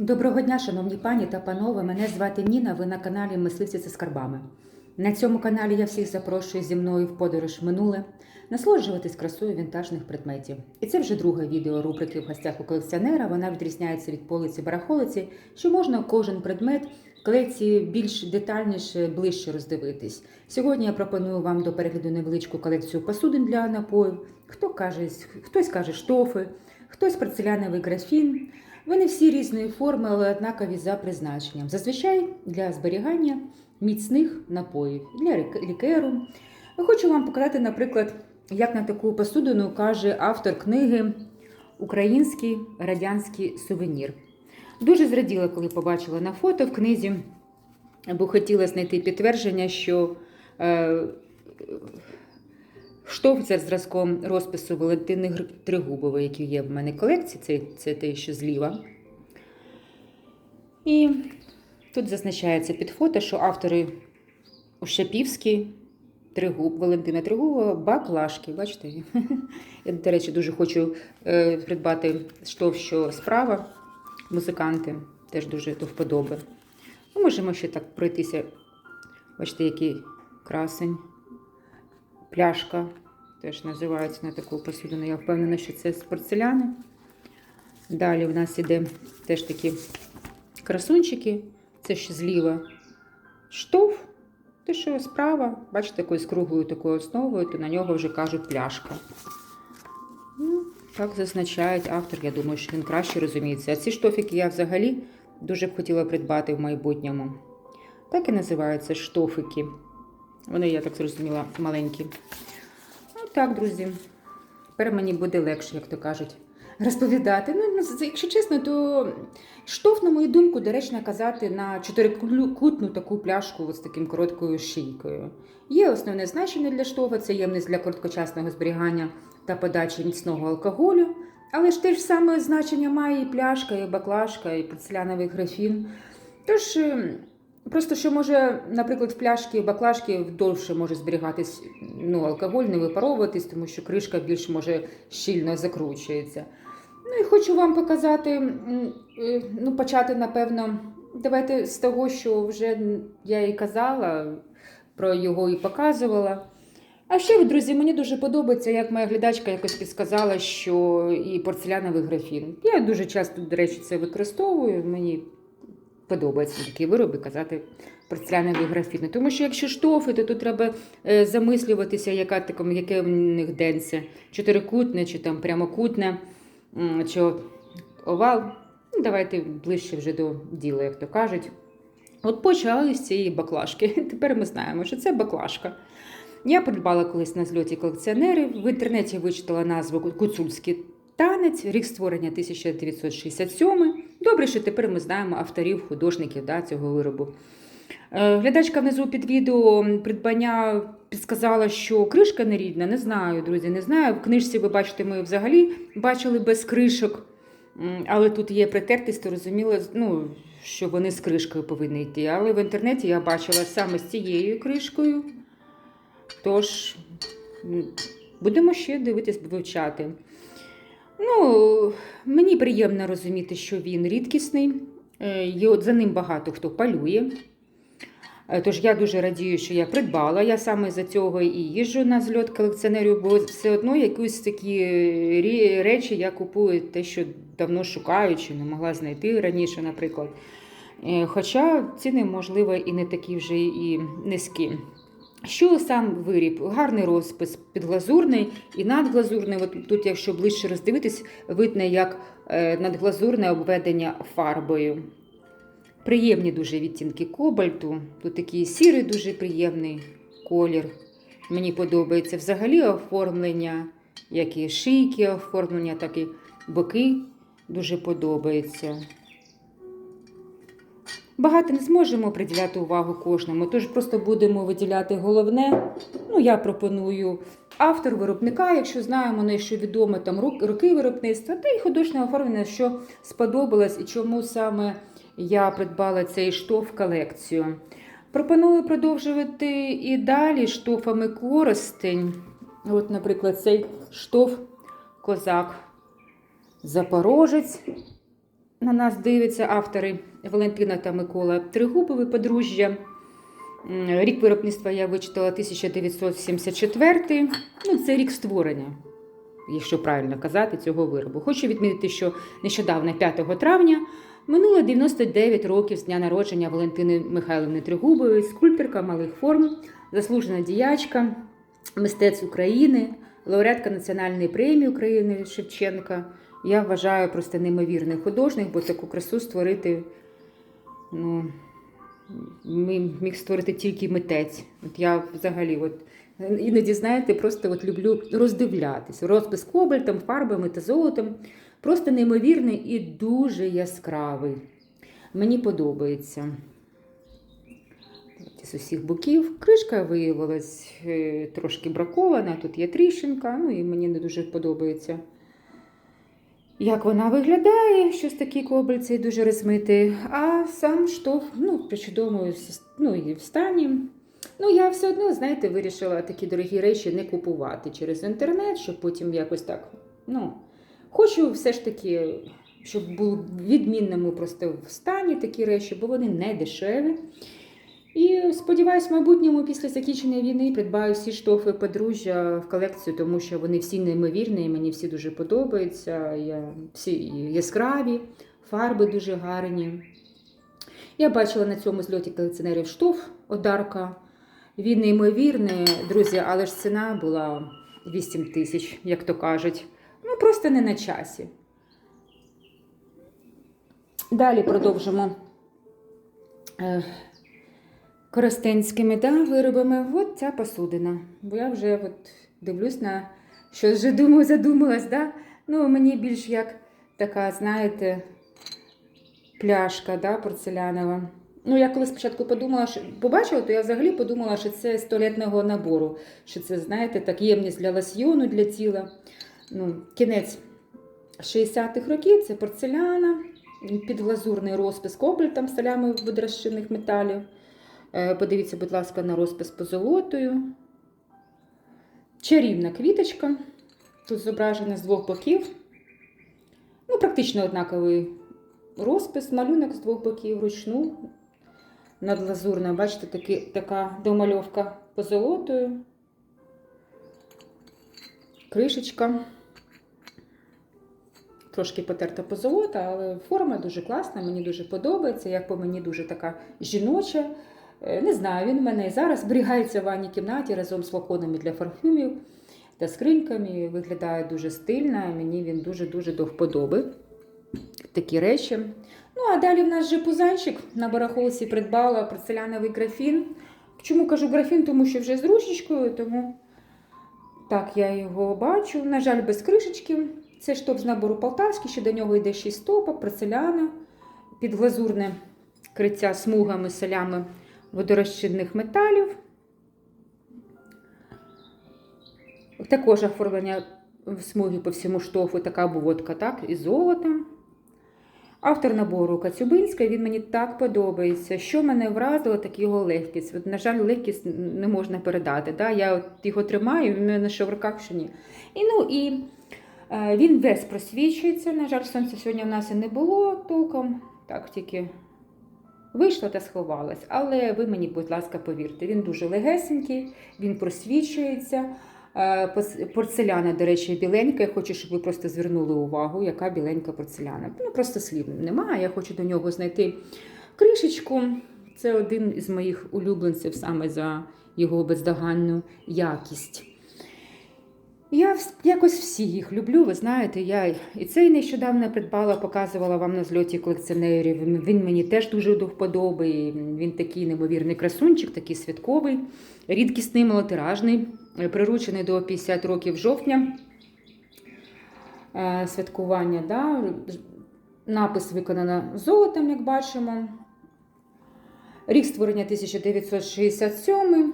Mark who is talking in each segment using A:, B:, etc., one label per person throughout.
A: Доброго дня, шановні пані та панове. Мене звати Ніна. Ви на каналі Мисливці зі скарбами. На цьому каналі я всіх запрошую зі мною в подорож минуле, насолоджуватись красою вінтажних предметів. І це вже друге відео рубрики в гостях у колекціонера. Вона відрізняється від полиці барахолиці, що можна кожен предмет в колекції більш детальніше, ближче роздивитись. Сьогодні я пропоную вам до перегляду невеличку колекцію посудин для напоїв. Хто каже, хтось каже штофи, хтось порцеляновий графін. Вони всі різної форми, але однакові за призначенням. Зазвичай для зберігання міцних напоїв, для лікеру. Хочу вам показати, наприклад, як на таку посудину каже автор книги Український радянський сувенір. Дуже зраділа, коли побачила на фото в книзі, бо хотіла знайти підтвердження, що штовх за зразком розпису Валентини Тригубової, який є в мене колекції, це, це те, що зліва. І тут зазначається під фото, що автори Ощапівський, Тригуб, Валентина Тригубова, баклажки. Бачите? Я, до речі, дуже хочу е, придбати штовх, що справа. Музиканти теж дуже до вподоби. Ну, можемо ще так пройтися. Бачите, який красень. Пляшка теж називається на таку посудину. Я впевнена, що це з порцеляни. Далі в нас іде теж такі красунчики. Це ще зліва штовх. Те, що справа, бачите, такою з круглою такою основою, то на нього вже кажуть пляшка. Ну, так зазначають автор. Я думаю, що він краще розуміється. А ці штофики я взагалі дуже б хотіла придбати в майбутньому. Так і називаються штофики. Вони, я так зрозуміла, маленькі. Так, друзі. Тепер мені буде легше, як то кажуть, розповідати. Ну, ну, якщо чесно, то штоф, на мою думку, доречно казати на чотирикутну таку пляшку з таким короткою шийкою. Є основне значення для штофа, це ємність для короткочасного зберігання та подачі міцного алкоголю. Але ж те ж саме значення має і пляшка, і баклажка, і порцеляновий графін. Тож, е, просто що може, наприклад, в пляшки, баклажки довше може зберігатись ну, алкоголь, не випаровуватись, тому що кришка більш може щільно закручується. Ну і хочу вам показати, е, ну, почати, напевно, давайте з того, що вже я і казала, про його і показувала. А ще, друзі, мені дуже подобається, як моя глядачка якось підсказала, що і порцеляновий графін. Я дуже часто, до речі, це використовую. Мені подобаються такі вироби казати порцелянові графіни. Тому що якщо штофи, то тут треба е, замислюватися, яка таком, яке в них денце, чотирикутне чи там прямокутне, чи овал. Ну, давайте ближче вже до діла, як то кажуть. От почали з цієї баклажки. Тепер ми знаємо, що це баклажка. Я придбала колись на зльоті колекціонерів. В інтернеті вичитала назву Гуцульський танець, рік створення 1967. Добре, що тепер ми знаємо авторів, художників да, цього виробу. Е, Глядачка внизу під відео придбання підсказала, що кришка нерідна. Не знаю, друзі, не знаю. В книжці ви бачите, ми взагалі бачили без кришок. Але тут є притертість, то розуміла, ну, що вони з кришкою повинні йти. Але в інтернеті я бачила саме з цією кришкою. Тож будемо ще дивитись, вивчати. Ну, мені приємно розуміти, що він рідкісний. Е, І от за ним багато хто полює. Е, Тож я дуже радію, що я придбала. Я саме за цього і їжджу на зльот колекціонерів, бо все одно якісь такі речі я купую те, що давно шукаю, чи не могла знайти раніше, наприклад. Е, Хоча ціни, можливо, і не такі вже і низькі. Що сам виріб? Гарний розпис підглазурний і надглазурний. От тут, якщо ближче роздивитись, видно, як е, надглазурне обведення фарбою. Приємні дуже відтінки кобальту. Тут такий сірий, дуже приємний колір. Мені подобається взагалі оформлення, як і шийки оформлення, так і боки дуже подобається. Багато не зможемо приділяти увагу кожному, тож просто будемо виділяти головне. Ну, я пропоную автор виробника, якщо знаємо, не що відомо там роки виробництва, та й художнє оформлення, що сподобалось і чому саме я придбала цей штоф колекцію. Пропоную продовжувати і далі штофами користень. От, наприклад, цей штоф козак Запорожець на нас дивляться автори Валентина та Микола Тригубові подружжя. Рік виробництва я вичитала 1974. Ну, це рік створення, якщо правильно казати, цього виробу. Хочу відмітити, що нещодавно, 5 травня, минуло 99 років з дня народження Валентини Михайловни Тригубової, скульпторка малих форм, заслужена діячка, мистець України, лауреатка Національної премії України Шевченка. Я вважаю просто неймовірний художник, бо таку красу створити ну, міг створити тільки митець. От я взагалі, от, іноді, знаєте, просто от люблю роздивлятись. Розпис кобальтом, фарбами та золотом. Просто неймовірний і дуже яскравий. Мені подобається. З усіх боків. Кришка виявилась е, трошки бракована, тут є тріщинка, ну і мені не дуже подобається. Як вона виглядає, щось такі кобальці дуже розмитий, а сам штовх, ну, при ну, і в стані. Ну, я все одно, знаєте, вирішила такі дорогі речі не купувати через інтернет, щоб потім якось так. Ну, хочу все ж таки, щоб були в відмінному просто в стані такі речі, бо вони не дешеві. І сподіваюсь, в майбутньому після закінчення війни придбаю всі штофи подружжя в колекцію, тому що вони всі неймовірні, і мені всі дуже подобаються. Я, всі яскраві, фарби дуже гарні. Я бачила на цьому зльоті колекціонерів штоф Одарка. Він неймовірний, друзі, але ж ціна була 8 тисяч, як то кажуть. Ну, просто не на часі. Далі продовжимо. Коростенськими да, виробами. От ця посудина. Бо я вже от дивлюсь на що вже думаю, задумалась. Да? Ну, мені більш як така, знаєте, пляшка да, порцелянова. Ну, я коли спочатку подумала, що побачила, то я взагалі подумала, що це з туалетного набору. Що це, знаєте, так ємність для лосьйону, для тіла. Ну, кінець 60-х років це порцеляна, підглазурний розпис кобальтом, солями видрощених металів. Е, Подивіться, будь ласка, на розпис позолотою. Чарівна квіточка. Тут зображена з двох боків. Ну, практично однаковий розпис, малюнок з двох боків, ручну. Надлазурна, бачите, таки, така домальовка позолотою. Кришечка. Трошки потерта позолота, але форма дуже класна, мені дуже подобається. Як по мені дуже така жіноча. Е, Не знаю, він у мене і зараз зберігається в ванній кімнаті разом з флаконами для парфюмів та скриньками. Виглядає дуже стильно, мені він дуже-дуже до вподоби. Такі речі. Ну, а далі в нас же пузанчик на барахолці придбала порцеляновий графін. Чому кажу графін? Тому що вже з ручечкою, тому так я його бачу. На жаль, без кришечки. Це штоп з набору полтавський, ще до нього йде 6 стопок, порцеляна, підглазурне криття смугами, солями водорозчинних металів. Також оформлення смуги по всьому штофу, така обводка, так, і золотом. Автор набору Кацюбинська, він мені так подобається. Що мене вразило, так його легкість. От, на жаль, легкість не можна передати. Да? Я от його тримаю, він мене що в руках, що ні. І, ну, і е, він весь просвічується. На жаль, сонця сьогодні в нас і не було толком. Так, тільки вийшла та сховалась. Але ви мені, будь ласка, повірте, він дуже легесенький, він просвічується. Е, Порцеляна, до речі, біленька. Я хочу, щоб ви просто звернули увагу, яка біленька порцеляна. Ну, просто слів немає. Я хочу до нього знайти кришечку. Це один із моїх улюбленців саме за його бездоганну якість. Я якось всі їх люблю, ви знаєте, я і цей нещодавно придбала, показувала вам на зльоті колекціонерів. Він- мені теж дуже до. Він такий неймовірний красунчик, такий святковий, рідкісний, малотиражний, приручений до 50 років жовтня. Е, Святкування, да? напис виконано золотом, як бачимо. Рік створення 1967.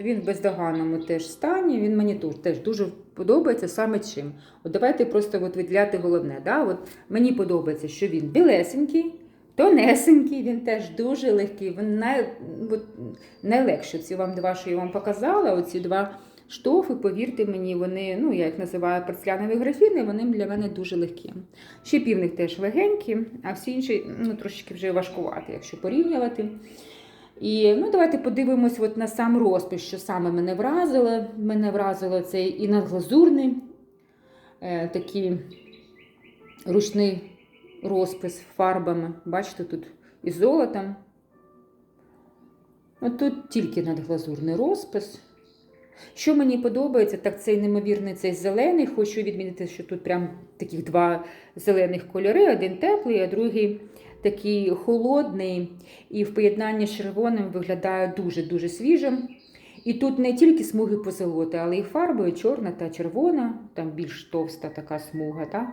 A: Він в бездоганному теж стані. Він мені тут теж дуже подобається саме чим. От давайте просто от виділяти головне. Да? От мені подобається, що він білесенький, тонесенький, він теж дуже легкий. Він най, от, найлегше. Ці вам два, що я вам показала, оці два штофи, повірте мені, вони, ну, я їх називаю порцелянові графіни, вони для мене дуже легкі. Ще півник теж легенькі, а всі інші ну, трошечки вже важкувати, якщо порівнювати. І ну, давайте подивимось от на сам розпис, що саме мене вразило. Мене вразило цей і надглазурний, е, такий ручний розпис фарбами. Бачите, тут і золотом. От тут тільки надглазурний розпис. Що мені подобається, так цей неймовірний цей зелений. Хочу відмітити, що тут прям таких два зелених кольори: один теплий, а другий такий холодний. І в поєднанні з червоним виглядає дуже-дуже свіжим. І тут не тільки смуги позолоти, але і фарбою чорна та червона, там більш товста така смуга. Та?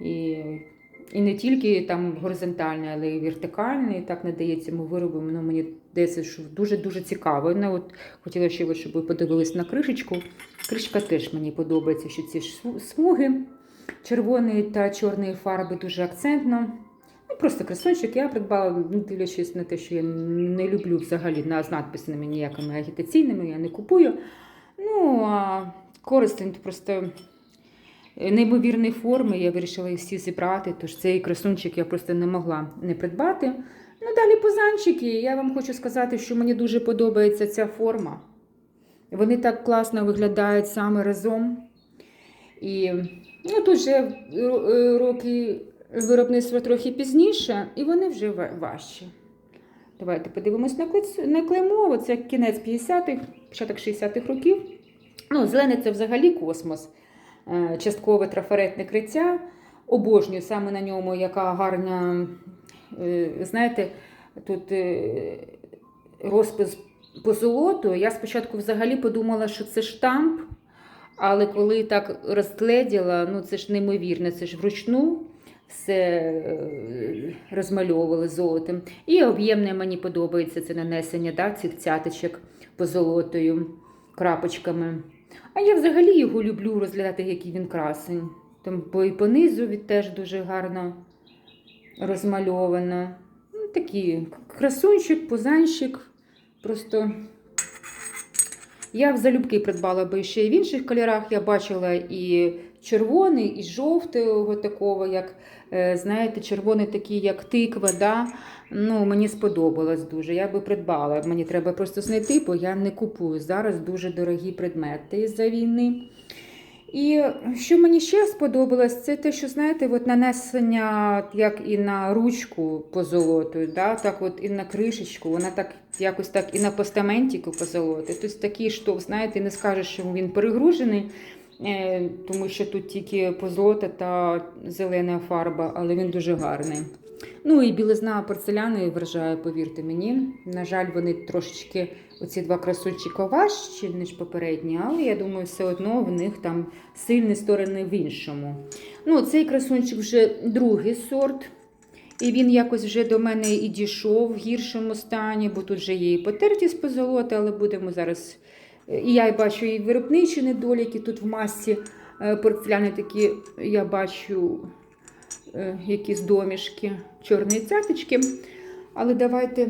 A: І, і не тільки там горизонтальний, але й вертикальний. Так надається цьому виробу. Ну, мені що дуже-дуже цікаво. Ну, от, хотіла ще, щоб ви подивились на кришечку. Кришка теж мені подобається, що ці смуги червоної та чорної фарби дуже акцентно. Ну, просто красончик я придбала, ну, дивлячись на те, що я не люблю взагалі з надписами ніякими агітаційними, я не купую. Ну, а користень просто неймовірної форми, я вирішила їх всі зібрати, тож цей красунчик я просто не могла не придбати. Ну, далі пузанчики. Я вам хочу сказати, що мені дуже подобається ця форма. Вони так класно виглядають саме разом. І ну, тут вже е, роки виробництва трохи пізніше, і вони вже ва- важчі. Давайте подивимось на, клеймо. Це кінець 50-х, початок 60-х років. Ну, зелений це взагалі космос. Е, Часткове трафаретне криття. Обожнюю саме на ньому, яка гарна, е, знаєте, тут е, розпис по золоту. Я спочатку взагалі подумала, що це штамп, але коли так розгледіла, ну це ж неймовірно, це ж вручну все е, розмальовували золотом. І об'ємне мені подобається це нанесення да, цих цяточок позолотою, крапочками. А я взагалі його люблю розглядати, який він красень. Там бо і понизу від теж дуже гарно розмальовано. Ну, такий красунчик, пузанчик. Просто я залюбки придбала би ще й в інших кольорах. Я бачила і червоний, і жовтого такого, як, е, знаєте, червоний такий, як тиква. Да? Ну, мені сподобалось дуже. Я би придбала. Мені треба просто знайти, бо я не купую зараз дуже дорогі предмети з-за війни. І що мені ще сподобалось, це те, що знаєте, от нанесення як і на ручку позолотою, да, так от і на кришечку, вона так якось так і на постаментіку позолоти. Тобто такий штовх, знаєте, не скажеш, що він перегружений, е, тому що тут тільки позолота та зелена фарба, але він дуже гарний. Ну і білизна порцеляни вражає, повірте мені. На жаль, вони трошечки, оці два красунчика важчі, ніж попередні, але я думаю, все одно в них там сильні сторони в іншому. Ну, цей красунчик вже другий сорт. І він якось вже до мене і дійшов в гіршому стані, бо тут вже є і потертість позолоти, але будемо зараз. І я бачу і виробничі недоліки тут в масці е, порцеляни такі, я бачу е, якісь домішки, чорні цяточки. Але давайте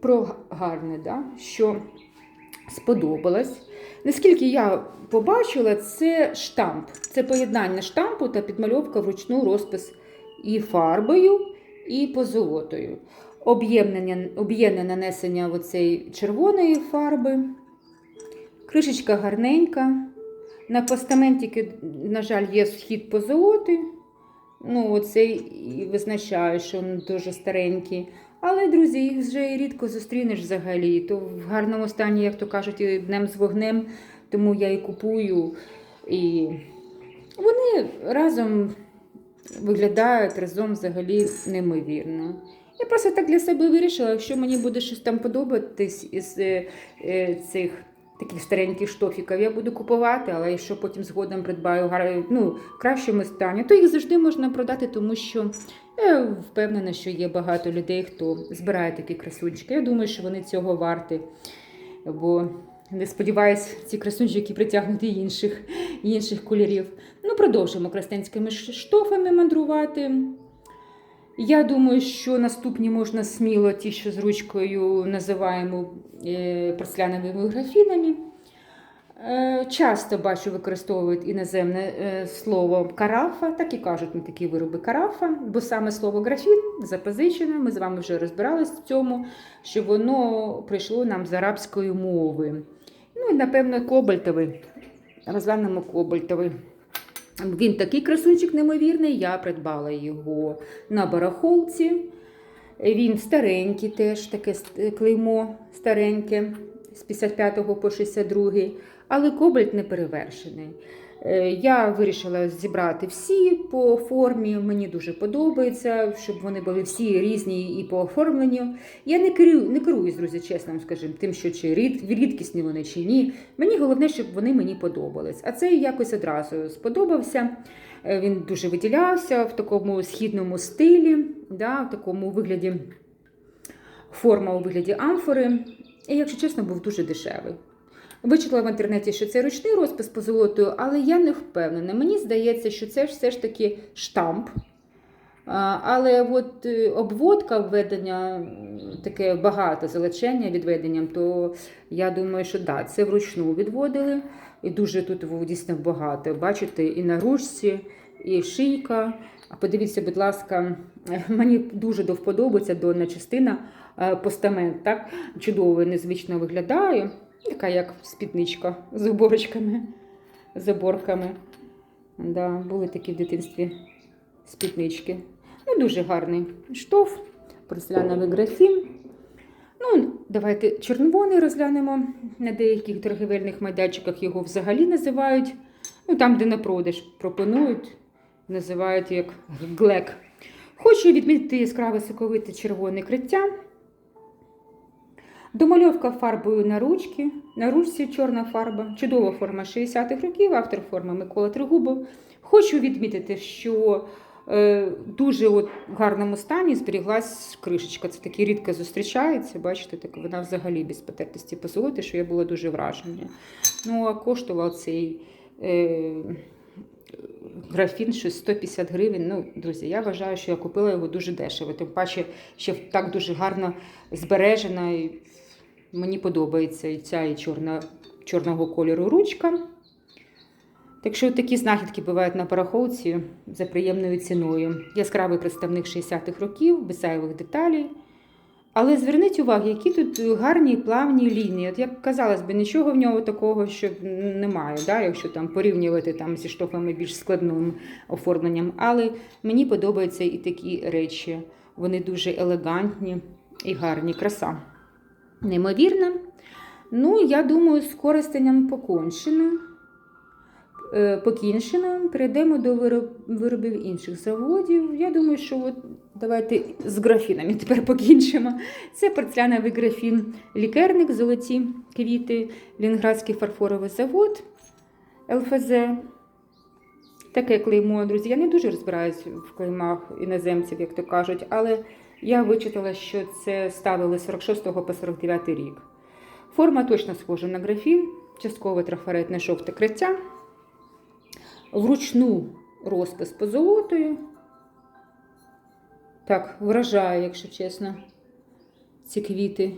A: про гарне, да? що сподобалось. Наскільки я побачила, це штамп. Це поєднання штампу та підмальовка вручну розпис і фарбою, і позолотою. Об'ємнення- Об'ємне нанесення оцеї червоної фарби. Кришечка гарненька. На постаментіки, на жаль, є схід позолоти. Ну, оцей і визначає, що він дуже старенький. Але, друзі, їх вже рідко зустрінеш взагалі. То в гарному стані, як то кажуть, і днем з вогнем, тому я і купую. І вони разом виглядають разом взагалі неймовірно. Я просто так для себе вирішила, якщо мені буде щось там подобатись із е, е, цих таких стареньких штофіків, я буду купувати, але якщо потім згодом придбаю ну, кращому стані, то їх завжди можна продати, тому що я впевнена, що є багато людей, хто збирає такі красунчики. Я думаю, що вони цього варті. Бо не сподіваюсь, ці красунчики притягнуть інших, інших кольорів. Ну, продовжимо крастенськими штофами мандрувати. Я думаю, що наступні можна сміло ті, що з ручкою називаємо е, порцеляновими графінами. Е, Часто бачу, використовують іноземне е, слово карафа, так і кажуть на такі вироби карафа, бо саме слово графін запозичене. Ми з вами вже розбирались в цьому, що воно прийшло нам з арабської мови. Ну і напевно кобальтовий. Розглянемо кобальтовий. Він такий красунчик неймовірний, я придбала його на барахолці. Він старенький, теж таке клеймо стареньке з 55 по 62, але кобальт не перевершений. Е, Я вирішила зібрати всі по формі. Мені дуже подобається, щоб вони були всі різні і по оформленню. Я не керую, не керуюсь, друзі, чесно вам скажу, тим, що чи рід, рідкісні вони чи ні. Мені головне, щоб вони мені подобались. А цей якось одразу сподобався. Е, Він дуже виділявся в такому східному стилі, да, в такому вигляді форма у вигляді амфори. І, якщо чесно, був дуже дешевий. Вичитала в інтернеті, що це ручний розпис по золотою, але я не впевнена. Мені здається, що це все ж таки штамп. Але от е, обводка введення, таке багато залучення відведенням, то я думаю, що да, це вручну відводили. І дуже тут дійсно багато. Бачите, і на ручці, і шийка. Подивіться, будь ласка, мені дуже до вподоби ця частина, е, постамент, так чудово незвично виглядає. Така як спідничка з оборочками, з оборками. Да, були такі в дитинстві спіднички. Ну, дуже гарний штоф, порцеляновий графін. Ну, давайте червоний розглянемо. На деяких торгівельних майданчиках його взагалі називають. Ну, там, де на продаж пропонують, називають як глек. Хочу відмітити яскраве соковите червоне криття. Домальовка фарбою на ручки. На ручці чорна фарба. Чудова форма 60-х років, автор форми Микола Тригубов. Хочу відмітити, що е, дуже от в гарному стані зберіглась кришечка. Це таке рідко зустрічається. Бачите, так вона взагалі без потертості позолоти, що я була дуже вражена. Ну, а коштував цей. Е, Графін щось 150 гривень. Ну, друзі, я вважаю, що я купила його дуже дешево. Тим паче, ще так дуже гарно збережена. І мені подобається ця і чорна, чорного кольору ручка. Так що такі знахідки бувають на парахолці за приємною ціною. Яскравий представник 60-х років, без зайвих деталей. Але зверніть увагу, які тут гарні плавні лінії. От як казалось би, нічого в нього такого, що немає, да? якщо там порівнювати там зі штофами більш складним оформленням. Але мені подобаються і такі речі. Вони дуже елегантні і гарні. Краса. Неймовірна. Ну, я думаю, з користанням покончено. Е, Покінчено, перейдемо до виробів інших заводів. Я думаю, що от давайте з графінами тепер покінчимо. Це порцеляновий графін лікерник, золоті квіти, Лінградський фарфоровий завод ЛФЗ. Таке клеймо, друзі. Я не дуже розбираюсь в клеймах іноземців, як то кажуть, але я вичитала, що це ставили з 46 по 49 рік. Форма точно схожа на графін, частково трафаретне шовте криття вручну розпис позолотою. Так, вражає, якщо чесно, ці квіти.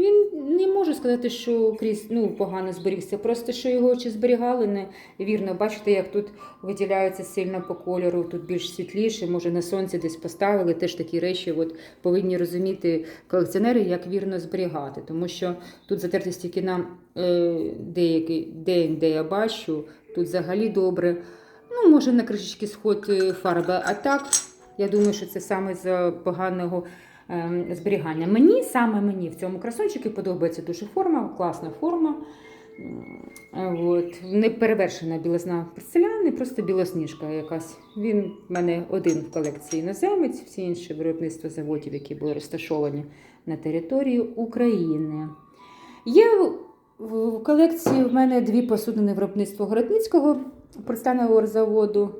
A: Він не можу сказати, що крізь ну, погано зберігся. Просто що його чи зберігали невірно. Бачите, як тут виділяється сильно по кольору, тут більш світліше, може на сонці десь поставили. Теж такі речі от, повинні розуміти колекціонери, як вірно зберігати. Тому що тут затертість тільки на е, деякий день, де я бачу, тут взагалі добре. Ну, може на кришечки сход е, фарби. А так, я думаю, що це саме з поганого зберігання. Мені саме мені в цьому красунчику подобається дуже форма, класна форма. От. Не перевершена білизна порцеляни, просто білосніжка якась. Він в мене один в колекції іноземець, всі інші виробництва заводів, які були розташовані на території України. Є в колекції в мене дві посудини виробництва Городницького порцелянового заводу.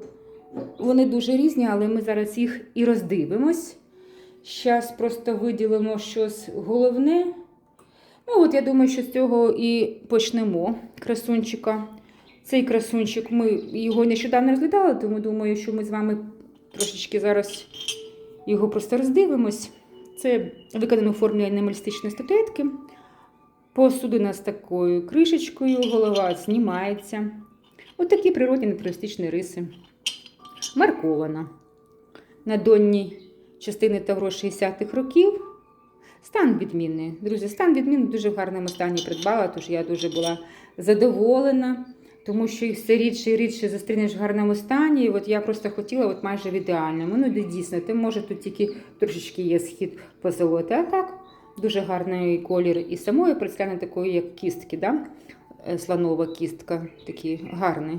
A: Вони дуже різні, але ми зараз їх і роздивимось. Зараз просто виділимо щось головне. Ну, от я думаю, що з цього і почнемо красунчика. Цей красунчик, ми його нещодавно розглядали, тому думаю, що ми з вами трошечки зараз його просто роздивимось. Це виконано у формі анімалістичної статуетки. Посудина з такою кришечкою, голова знімається. Отакі природні натуристичні риси. Маркована. На донній частини Тавро 60-х років. Стан відмінний. Друзі, стан відмінний дуже в гарному стані придбала, тож я дуже була задоволена, тому що їх все рідше і рідше зустрінеш в гарному стані. І от я просто хотіла от майже в ідеальному. Ну, дійсно, ти може тут тільки трошечки є схід позолоти. А так, дуже гарний колір і самої представляє такої, як кістки, да? Е, слонова кістка, такий гарний.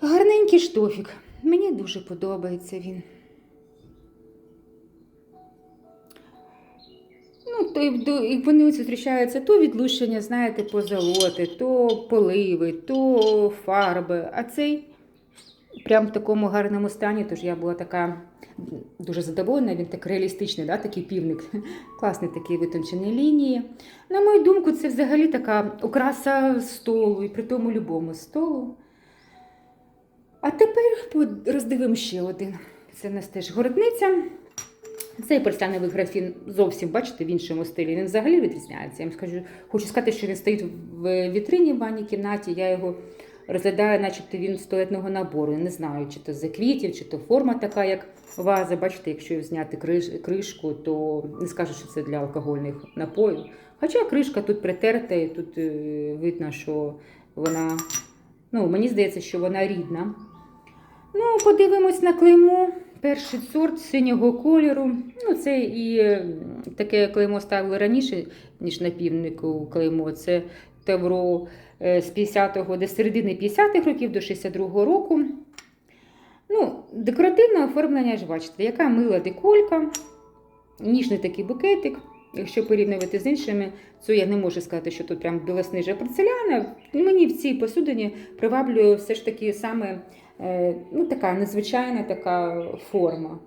A: Гарненький штофік. Мені дуже подобається він. Ну, то і, вони зустрічаються то відлущення, знаєте, позолоти, то поливи, то фарби. А цей прям в такому гарному стані. Тож я була така дуже задоволена, він так реалістичний, да, такий півник. Класний такий витончені лінії. На мою думку, це взагалі така окраса столу, і при тому любому столу. А тепер роздивимо ще один. Це в нас теж городниця. Цей порцеляновий графін зовсім, бачите, в іншому стилі. Він взагалі відрізняється. Я вам скажу, хочу сказати, що він стоїть в вітрині в ванній кімнаті. Я його розглядаю, начебто він з туалетного набору. Не знаю, чи то з квітів, чи то форма така, як ваза. Бачите, якщо зняти криш, кришку, то не скажу, що це для алкогольних напоїв. Хоча кришка тут притерта, і тут е, видно, що вона, ну, мені здається, що вона рідна. Ну, подивимось на клеймо. Перший сорт синього кольору. Ну, це і е, таке клеймо ставили раніше, ніж на півнику клеймо. Це Тавро е, з 50-го, до середини 50-х років до 62-го року. Ну, декоративне оформлення ж бачите, яка мила деколька, ніжний такий букетик. Якщо порівнювати з іншими, то я не можу сказати, що тут прям білосніжа порцеляна. Мені в цій посудині приваблює все ж таки саме ну, така незвичайна така форма.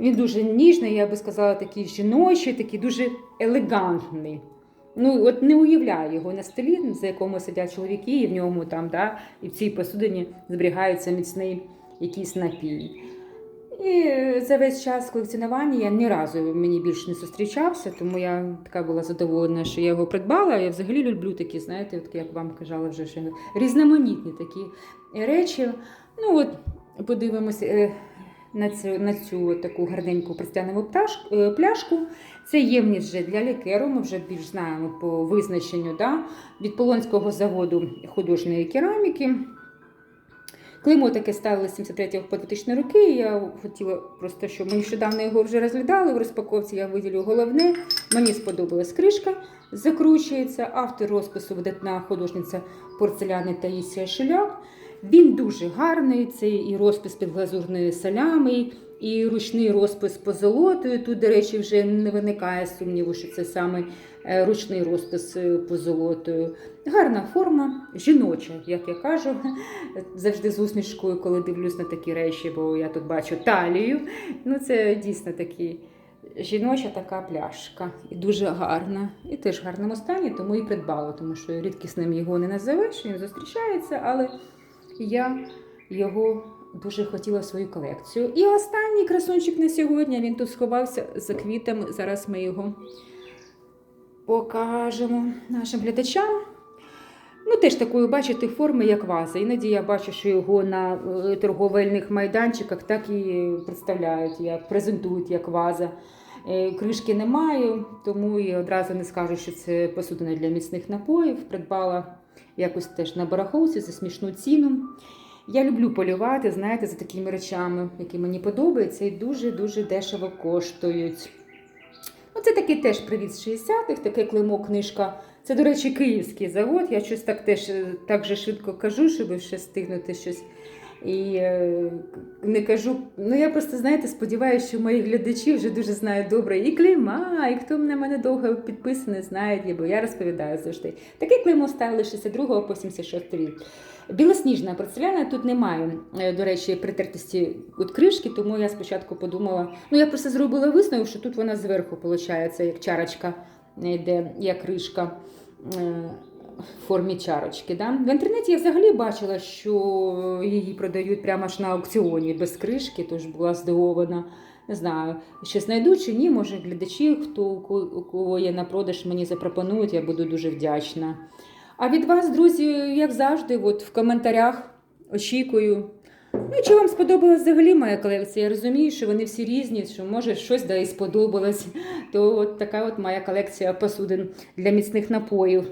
A: Він дуже ніжний, я би сказала, такий жіночий, такий дуже елегантний. Ну, от не уявляю його на столі, за якому сидять чоловіки, і в ньому там, да, і в цій посудині зберігається міцний якийсь напій. І за весь час колекціонування я ні разу мені більше не зустрічався, тому я така була задоволена, що я його придбала. Я взагалі люблю такі, знаєте, от як вам казала вже що різноманітні такі речі. Ну от подивимося е, на цю, на цю таку гарненьку пристянову е, пляшку. Це ємність вже для лікеру. Ми вже більш знаємо по визначенню да? від Полонського заводу художньої кераміки. Клеймо таке ставили з 73 по 2000 роки. Я хотіла просто, щоб ми нещодавно його вже розглядали в розпаковці. Я виділю головне. Мені сподобалась кришка, закручується. Автор розпису видатна художниця порцеляни Таїсія Шиляк. Він дуже гарний. Це і розпис під глазурною солями, і ручний розпис позолотою. Тут, до речі, вже не виникає сумніву, що це саме е, ручний розпис е, позолотою. Гарна форма, жіноча, як я кажу, завжди з усмішкою, коли дивлюсь на такі речі, бо я тут бачу талію. Ну, це дійсно такі жіноча така пляшка. І дуже гарна. І теж в гарному стані, тому і придбала, тому що рідкісним його не називеш, він зустрічається, але я його дуже хотіла в свою колекцію. І останній красунчик на сьогодні він тут сховався за квітами. Зараз ми його покажемо нашим глядачам. Ну, теж такої, бачите, форми, як ваза. Іноді я бачу, що його на е, торговельних майданчиках так і представляють, як презентують як ваза. Е, Кришки не маю, тому і одразу не скажу, що це посудина для міцних напоїв. Придбала якось теж на барахолці за смішну ціну. Я люблю полювати, знаєте, за такими речами, які мені подобаються і дуже-дуже дешево коштують. Оце такий теж привіт з 60-х, таке клеймо книжка. Це, до речі, київський завод. Я щось так теж е, так же швидко кажу, щоб ще встигнути щось. І е, не кажу. Ну я просто знаєте, сподіваюся, що мої глядачі вже дуже знають добре і клейма, і хто на мене довго підписаний, знають, бо я розповідаю завжди. Таке клеймо ставили з 62 по 76 рік. Білосніжна порцеляна тут немає, е, до речі, притертості від кришки, тому я спочатку подумала. Ну, я просто зробила висновок, що тут вона зверху, виходить, як чарочка йде, як кришка е, формі чарочки. Да? В інтернеті я взагалі бачила, що її продають прямо аж на аукціоні без кришки, тож була здивована. Не знаю, ще знайду чи ні, може глядачі, хто у кого є на продаж, мені запропонують, я буду дуже вдячна. А від вас, друзі, як завжди, от в коментарях очікую. Ну, чи вам сподобалась взагалі моя колекція? Я розумію, що вони всі різні, що може щось да і сподобалось. То от така от моя колекція посудин для міцних напоїв.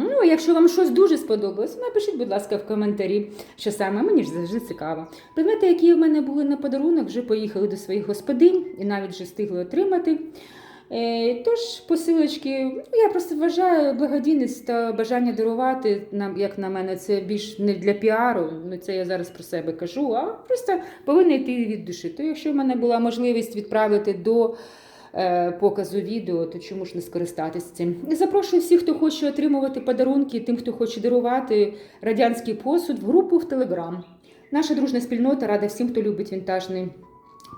A: Ну, якщо вам щось дуже сподобалось, напишіть, будь ласка, в коментарі, що саме мені ж завжди цікаво. Предмети, які в мене були на подарунок, вже поїхали до своїх господинь і навіть вже встигли отримати. Е, Тож, посилочки, я просто вважаю благодійність та бажання дарувати, нам, як на мене, це більш не для піару. Ну, це я зараз про себе кажу, а просто повинно йти від душі. То якщо в мене була можливість відправити до е, показу відео, то чому ж не скористатися цим? Запрошую всіх, хто хоче отримувати подарунки, тим, хто хоче дарувати радянський посуд, в групу в Телеграм. Наша дружна спільнота рада всім, хто любить вінтажний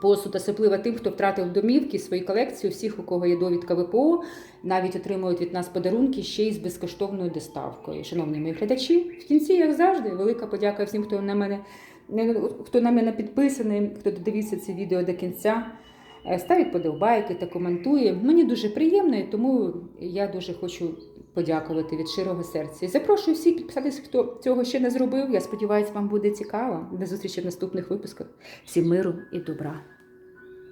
A: посуд, особливо тим, хто втратив домівки, свої колекції, всіх, у кого є довідка ВПО, навіть отримують від нас подарунки ще й з безкоштовною доставкою. Шановні мої глядачі, в кінці, як завжди, велика подяка всім, хто на мене не- хто на мене підписаний, хто додивився це відео до кінця. Е, Ставить подобайки та коментує. Мені дуже приємно, тому я дуже хочу подякувати від щирого серця. І запрошую всіх підписатися, хто цього ще не зробив. Я сподіваюся, вам буде цікаво. До зустрічі в наступних випусках. Всім миру і добра.